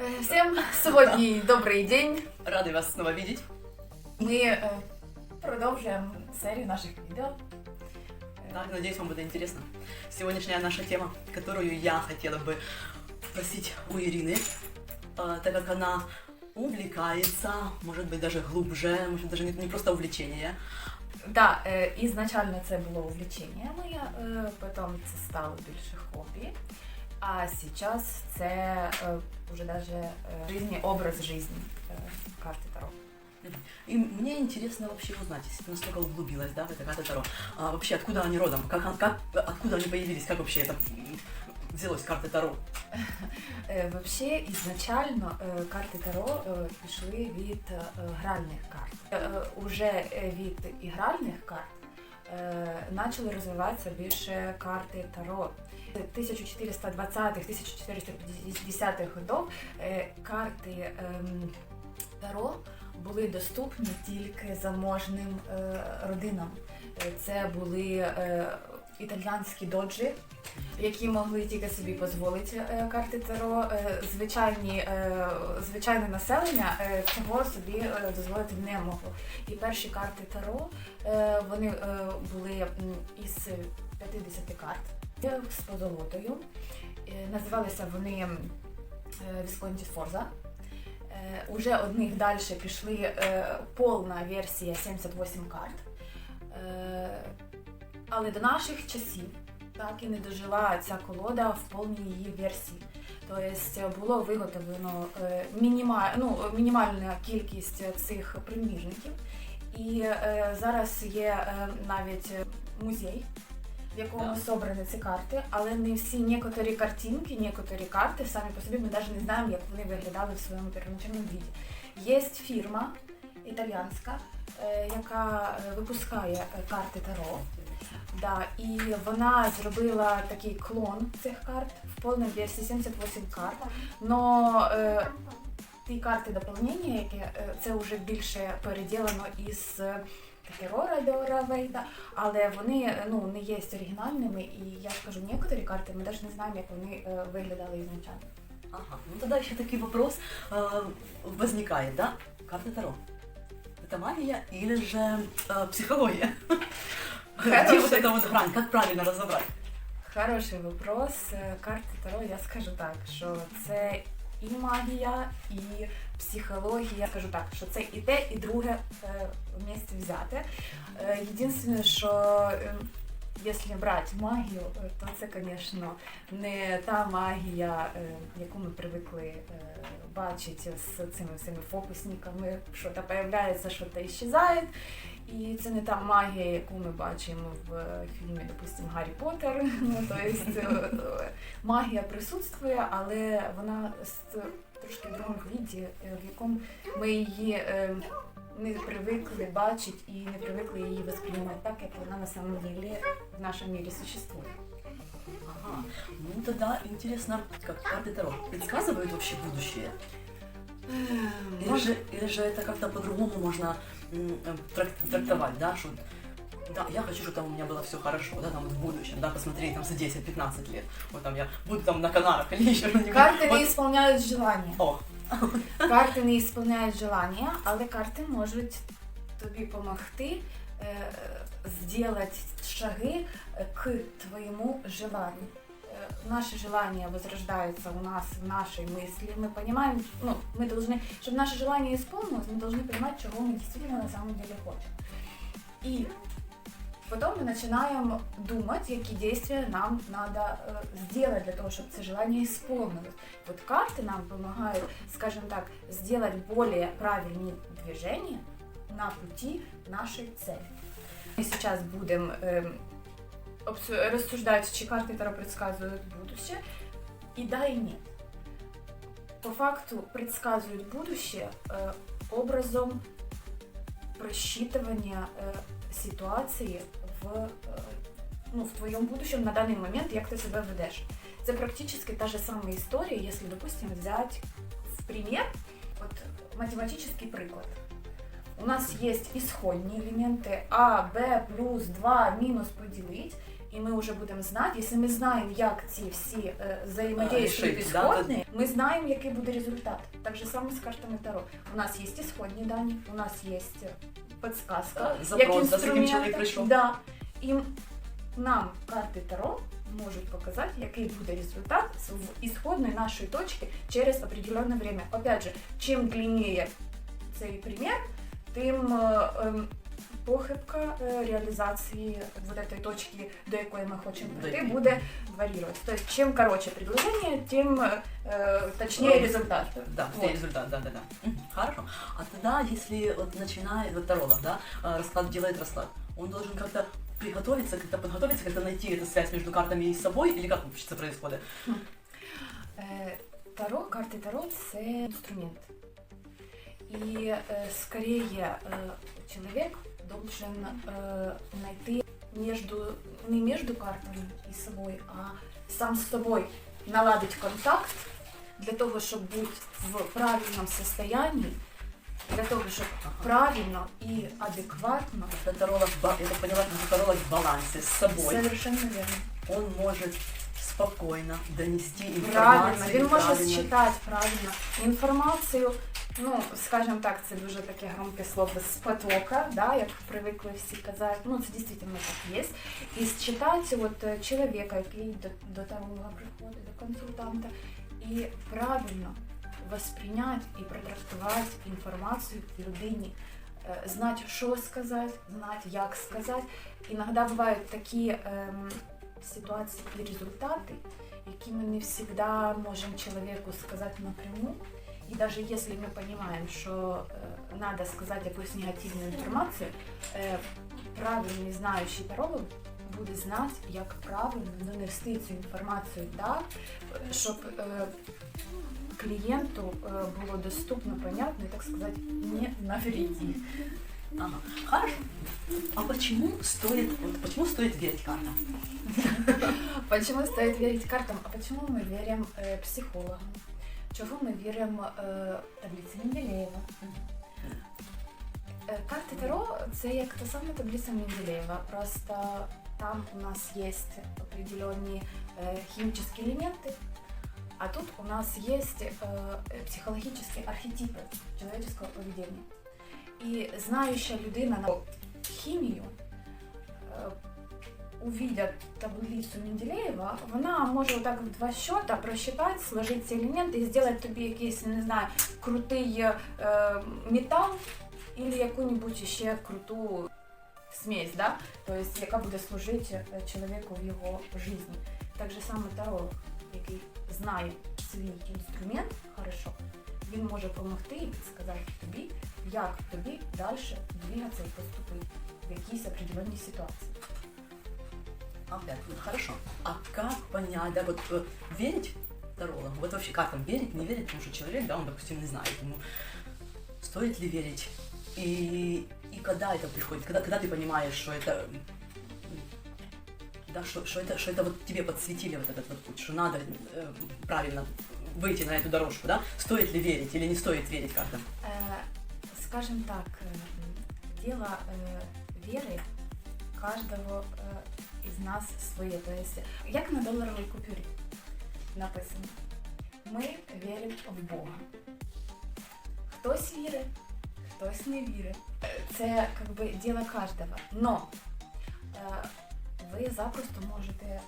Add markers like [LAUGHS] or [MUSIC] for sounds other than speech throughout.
Е, Всім сьогодні добрий день. Рады вас снова видеть. Ми е, продовжуємо серію наших відео. Е, Так, надеюсь, вам будет интересно. Сегодняшняя наша тема, которую я хотела бы спросить у Ирины, э, так как она увлекается, может быть, даже глубже, может, даже не, не просто увлечение. Да, е, ізначально це було увлечення моє, е, потім це стало більше хобі. А зараз це е, вже даже е, жизнь, образ жизни е, карти Таро. И мне интересно вообще узнать, если ты настолько углубилась, да, в это карты Таро, а вообще откуда они родом, как, как, откуда они появились, как вообще это м, взялось, карты Таро? [LAUGHS] Е, Вообще, ізначально е, карти Таро е, пішли від е, гральних карт. Е, е, Уже е, від ігральних карт е, почали розвиватися більше карти Таро. 1420-1450-х годов е, карти ем, Таро були доступні тільки заможним е, родинам. Е, Це були італіянські доджі, які могли тільки собі дозволити е, карти Таро. Е, Звичайні, е, звичайне населення цього собі дозволити не могло. І перші карти Таро вони були із 50 карт з позолотою. Називалися вони Вісконті Сфорза. Е, Уже одних далі пішли повна версія 78 карт. Е, але до наших часів так і не дожила ця колода в повній її версії. Тобто було виготовлено е, мініма, ну, мінімальна кількість цих примірників. І е, зараз є е, навіть музей, в якому Да. собрані ці карти, але не всі некоторі картинки, некоторі карти самі по собі ми навіть не знаємо, як вони виглядали в своєму первоначальному віді. Є фірма італіянська, е, яка е, випускає е, карти Таро. Да, і вона зробила такий клон цих карт в повній версії 78 карт. Но е, ті карти доповнення, які е, це вже більше переділено із е, Терора Деора Вейда, але вони е, ну, не є оригінальними, і я скажу, некоторі карти ми навіть не знаємо, як вони е, виглядали ізначально. Ага, ну тогда еще такой вопрос э, возникает, да? Карты Таро. Это магия или же э, психология? Где вот эта вот грань? Как правильно разобрать? Хороший вопрос. Е, Карти Таро, я скажу так, що це і магія, і психологія. Я скажу так, що це і те, і друге е, вместе взяте. Е, Єдине, що якщо брати магію, то це, звісно, не та магія, яку ми привикли бачити з цими всіми фокусниками, що то появляється, що то іщезає. І це не та магія, яку ми бачимо в е, фільмі, допустимо, Гаррі Поттер. [LAUGHS] Ну, тобто е, е, магія присутствує, але вона з трошки в другому віді, е, в якому ми її е, не привикли бачити і не привикли її восприймати так, як вона на самом деле в нашому мірі существує. Ага, ну тогда интересно, как карты Таро предсказывают вообще будущее? Или же, или же это как-то по-другому можно м, э, трак- трактовать, да, что да, я хочу, чтобы там у меня было все хорошо, да, там вот в будущем, да, посмотри, там за 10-15 лет, вот там я буду там на Канарах или [LAUGHS] еще что-нибудь. Карти Вот. [LAUGHS] не ісполняють желання. О, Карти не ісполняють желання, але карти можуть тобі допомогти е, зробити шаги к твоєму желанню. Э, Наши желания возрождаются у нас в нашей мысли. Мы понимаем, ну, мы должны, чтобы наше желание исполнилось, мы должны понимать, чего мы действительно на самом деле хотим. И потом мы начинаем думать, какие действия нам надо э, сделать для того, чтобы это желание исполнилось. Вот карты нам помогают, скажем так, сделать более правильные движения на пути нашей цели. Мы сейчас будем эм, обсу- рассуждать, чи карты Таро предсказывают будущее, и да, и нет. По факту предсказывают будущее э, образом просчитывания э, ситуации в, э, ну, в твоем будущем на данный момент, як ти себе ведеш. Це практически та же самая история, если, допустим, взять в пример вот, математический приклад. У нас есть исходные элементы А, Б плюс 2 минус поделить, и мы уже будем знать, если ми знаємо, як ці всі е, взаємодействують рішити, да, ісходні, ми знаємо, який буде результат. Так же саме з картами Таро. У нас є ісходні дані, у нас є підсказка, запрос, да, з яким інструмент. чоловік прийшов. Да. І нам карти Таро можуть показати, який буде результат з в ісходної нашої точки через определенне время. Опять же, чим длиннее цей примір, тим е, ем, похибка е, реалізації вот этой точки, до якої ми хочемо До прийти, якої. буде варіюватися. Тобто, чим коротше предложення, тим е, е, точніше результат. Да, Вот. вот. результат, да, да, да. Мгм, Хорошо. А тогда, если вот начинает вот таролог, да, а, расклад делает расклад, он должен как-то приготовиться, как-то подготовиться, как-то найти эту связь между картами и собой, или как вообще это происходит? Е, Таро, карти Таро це інструмент. І е, скорее е, чоловік должен е, найти между, не между картами і собою, а сам з собою наладить контакт для того, щоб бути в правильному состоянии, для того, щоб правильно і адекватно, Когда таролог, ба- я так поняла, когда таролог в балансе с собой, совершенно верно. он может спокойно донести Правильно, информацию. він може считати правильно інформацію. Ну, скажімо так, це дуже таке громке слово з потока, да, як привикли всі казати. Ну, це дійсно так є. І считати от е, чоловіка, який до, до таролога приходить, до консультанта, і правильно восприйняти і протрактувати інформацію людині, е, знати, що сказати, знати, як сказати. Іноді бувають такі ем, ситуації і результати, які ми не завжди можемо чоловіку сказати напряму. І навіть якщо ми розуміємо, що е, треба сказати якусь негативну інформацію, е, правильний знаючий таролог буде знати, як правильно донести цю інформацію так, щоб е, клієнту е, було доступно, понятно і, так сказати, не навредити. Ага. Хорошо. А почему стоит, вот почему стоит верить картам? [LAUGHS] Почему стоит верить картам, а почему мы верим э, психологам? Чего мы верим э, таблиці Менделєєва? Е, Карти Таро це як та сама таблиця Менделєєва, просто там у нас є определенні е, хімічні елементи, а тут у нас є е, психологічні архетипи человеческого поведения. І знаюча людина на хімію, е, увидя таблицю Менделєєва, вона може отак в два счета просчитати, сложити ці елементи і зробити тобі якийсь, не знаю, крутий е, метал або яку-небудь ще круту смесь, да? тобто, яка буде служити е, чоловіку в його житті. Так же саме таролог, який знає свій інструмент хорошо, він може допомогти і підсказати тобі, як тобі далі двигатися і поступити в якійсь определенній ситуації. Опять, хорошо. А как понять, да, вот э, верить тарологу, вот вообще как там верить, не верить, потому что человек, да, он, допустим, не знает, ему стоит ли верить, и, и когда это приходит, когда, когда ты понимаешь, что это, да, что, что это, что это вот тебе подсветили вот этот вот путь, что надо э, правильно выйти на эту дорожку, да, стоит ли верить или не стоит верить картам? Э, Скажем так, э, дело э, веры каждого э, из нас своє. То есть, як на доларовій купюрі написано, ми віримо в Бога. Хтось вірить, хтось не вірить. Це якби діло кожного. Но е, ви запросто можете е,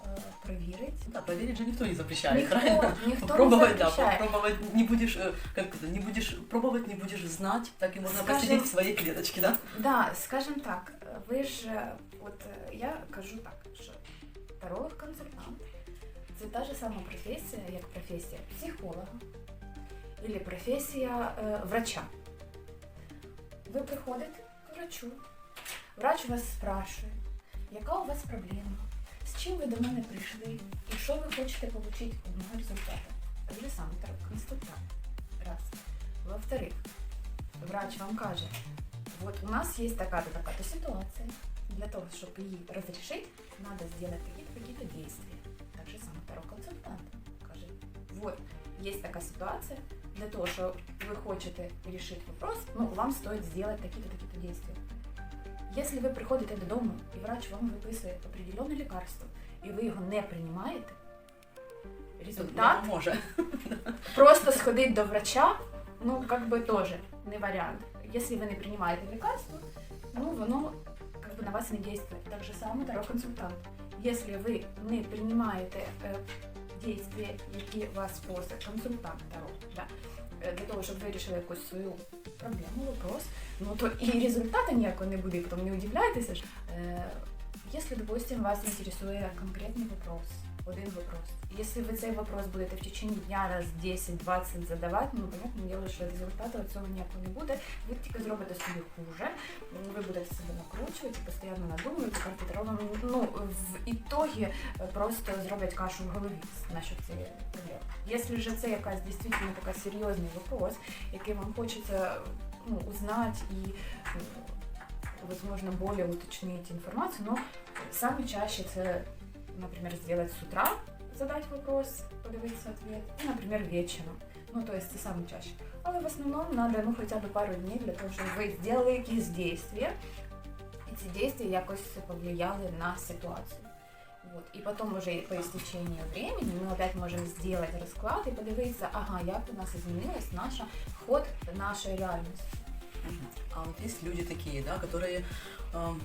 перевірити. Да, проверить же никто не запрещает, Ніхто, правильно? ніхто не Попробовать, да, запрещає. не будешь, э, как это, не будешь пробовать, не будешь знать, так и можно Скажем- посидеть в своей клеточке, да? Да, скажем так, ви ж, е, от е, я кажу так, що таролог-консультант це та ж сама професія, як професія психолога або професія е, врача. Ви приходите к врачу, врач вас спрашує, яка у вас проблема, з чим ви до мене прийшли і що ви хочете отримати одного результату. Так же саме таролог-консультант. Раз. Во-вторых, врач вам каже, Вот у нас есть такая-то, такая-то ситуация. Для того, чтобы ее разрешить, надо сделать какие-то какие-то действия. Так же самое второй консультант каже, вот, есть такая ситуация, для того, что вы хотите решить вопрос, ну, вам стоит сделать такие-то, такие-то действия. Если вы приходите додому, и врач вам выписывает определенное лекарство, і ви його не приймаєте, результат Не може. [LAUGHS] просто сходить до врача, ну, как бы тоже не вариант. Если вы не принимаете лекарства, ну, воно как бы на вас не действует. Так же само таро-консультант. Если ви не приймаєте е, дійствия, які вас просить консультант таро, да, е, для того, щоб вирішили якусь свою проблему, вопрос, ну то і результату ніякого не буде, потім не. Е, Если, допустим, вас интересует конкретный вопрос, один вопрос. Если ви цей вопрос будете в течение дня раз 10-20 задавати, ну, понятне діло, що результату від цього ніякого не буде. Ви тільки зробите собі хуже, ви будете себе накручувати, постійно надумувати, вам, ну, в ітогі е, просто зроблять кашу в голові насчет цієї проблеми. Якщо ж це якась дійсно така серйозний вопрос, який вам хочеться ну, узнати і возможно, более уточнить информацию, но самое чаще это, например, сделать с утра, задать вопрос, подивитися ответ, и, например, вечером. Ну, то есть це саме чаще. Але в основному надо, ну, хоча б пару днів для того, щоб ви зробили якісь дійства, і ці дійства якось повлияли на ситуацію. Вот. И потом уже по истечению времени мы опять можем сделать расклад и подивитися, ага, як у нас изменилась наша ход нашої реальності. Мгм. А вот есть люди такие, да, которые, эм,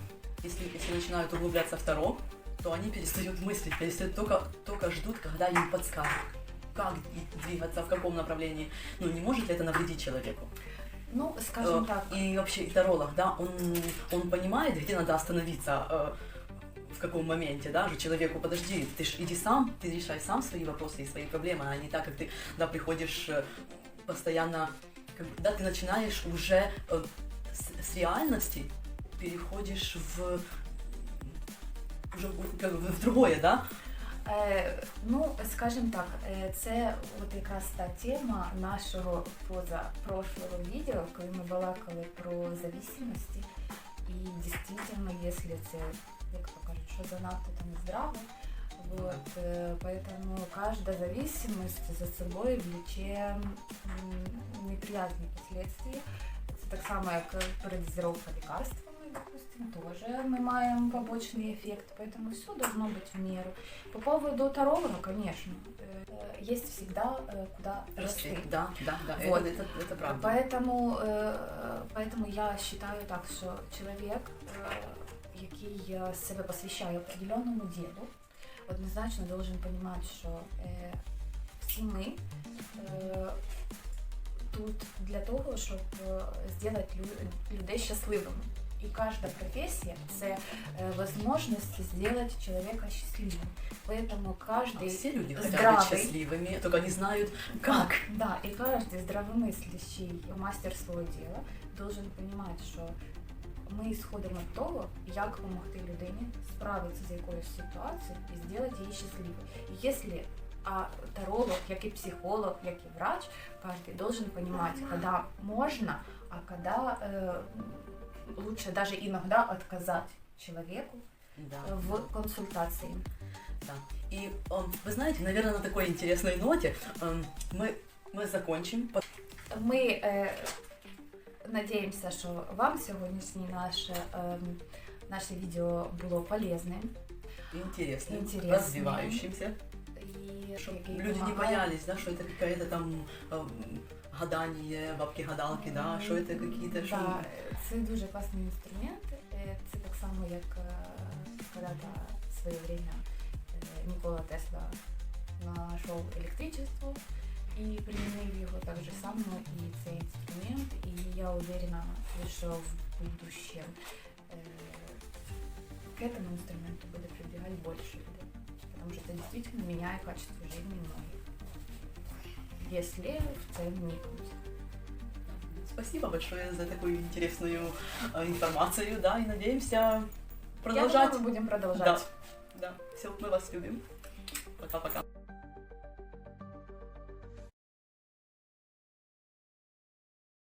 если, если начинают углубляться в Таро, то они перестают мыслить, перестают только, только ждут, когда им подскажут, как двигаться, в каком направлении. Ну, не может ли это навредить человеку? Ну, скажем Э, так, И вообще и таролог, да, он, он понимает, где надо остановиться, э, в каком моменте, да, же человеку, подожди, ты ж иди сам, ты решай сам свои вопросы и свои проблемы, а не так, как ты, да, приходишь э, постоянно, как бы, да, ты начинаешь уже э, с, с реальности, переходишь в другое, да? Е, ну, скажімо так, е, це от якраз та тема нашого позапрошлого відео, коли ми балакали про зависимості. І дійсно, якщо це, як то кажуть, що занадто там здраво, вот, е, поэтому каждая зависимость за собой влече м, неприятные последствия. Це так само, як передозировка допустим, тоже мы маем побочный эффект, поэтому все должно быть в меру. По поводу таролога, конечно, э, есть всегда э, куда расти. Да, да, да, это- Вот. это, это правда. Поэтому, э, поэтому я считаю так, що чоловік, е, який е, себе посвящає определенному ділу, однозначно должен понимать, що е, всі ми е, тут для того, щоб е, зробити лю- людей щасливими. І кожна професія це е, можливість зробити чоловіка щасливим. Поэтому А каждый Все люди хотят здравый. быть счастливыми, только не знают, как. Да, и каждый здравомыслящий мастер свого діла должен понимать, що ми ісходимо від того, як допомогти людині справитися з якоюсь ситуацією і зробити її щасливою. І якщо а таролог, як і психолог, як і врач, каждый должен понимать, когда можно, а когда э, лучше даже иногда отказать человеку Да. в консультации. Да. И эм, вы знаете, наверное, на такой интересной ноте эм, мы, мы закончим. По- Ми е, надіємося, що вам сьогоднішнє наше, ем, наше відео було полезним. Интересным, Интересным. развивающимся. І Чтоб яке люди не допомагає. боялись, да, что это какая-то там эм, гадание, бабки-гадалки, да, что это какие-то... что- Да, це дуже класний інструмент. Е, Це так само, як е, когда-то в своє время е, Нікола Тесла знайшов електричество і примінив його так же само і цей інструмент. І я уверена, що в будущем е, к этому инструменту буде прибегать больше людей. Потому что это действительно меняет качество жизни многих. Если в целом вникнуть. Спасибо большое за такую интересную э, информацию, да, и надеемся Я продолжать. думаю, мы будем продолжать. Да, да. Все, мы вас любим. Пока-пока.